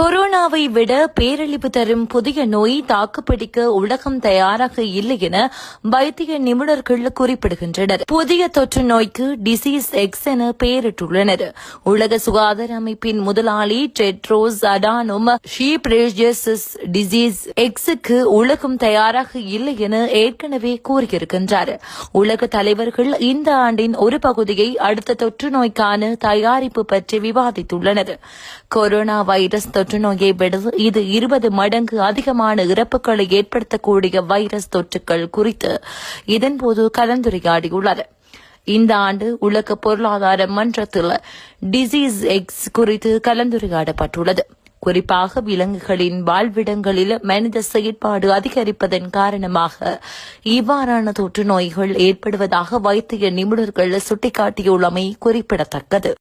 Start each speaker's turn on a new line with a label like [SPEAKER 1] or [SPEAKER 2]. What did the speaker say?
[SPEAKER 1] கொரோனாவை விட பேரழிவு தரும் புதிய நோய் தாக்குப்பிடிக்க உலகம் தயாராக இல்லை என வைத்திய நிபுணர்கள் குறிப்பிடுகின்றனர். புதிய தொற்று நோய்க்கு டிசீஸ் எக்ஸ் என பெயரிட்டுள்ளனர். உலக சுகாதார அமைப்பின் முதலாளி டெட்ரோஸ் அடானும் ஷீப்ரேஜியஸ் டிசீஸ் எக்ஸுக்கு உலகம் தயாராக இல்லை என ஏற்கனவே கூறியிருக்கின்றார். உலக தலைவர்கள் இந்த ஆண்டின் ஒரு பகுதியை அடுத்த தொற்று நோய்க்கான தயாரிப்பு பற்றி விவாதித்துள்ளனர். கொரோனா வைரஸ் தொற்று நோயை விட இது இருபது மடங்கு அதிகமான இறப்புகளை ஏற்படுத்தக்கூடிய வைரஸ் தொற்றுகள் குறித்து இதன்போது கலந்துரையாடியுள்ளது. இந்த ஆண்டு உலக பொருளாதார மன்றத்தில் டிசீஸ் எக்ஸ் குறித்து கலந்துரையாடப்பட்டுள்ளது. குறிப்பாக விலங்குகளின் வாழ்விடங்களில் மனித செயற்பாடு அதிகரிப்பதன் காரணமாக இவ்வாறான தொற்று நோய்கள் ஏற்படுவதாக வைத்திய நிபுணர்கள் சுட்டிக்காட்டியுள்ளமை குறிப்பிடத்தக்கது.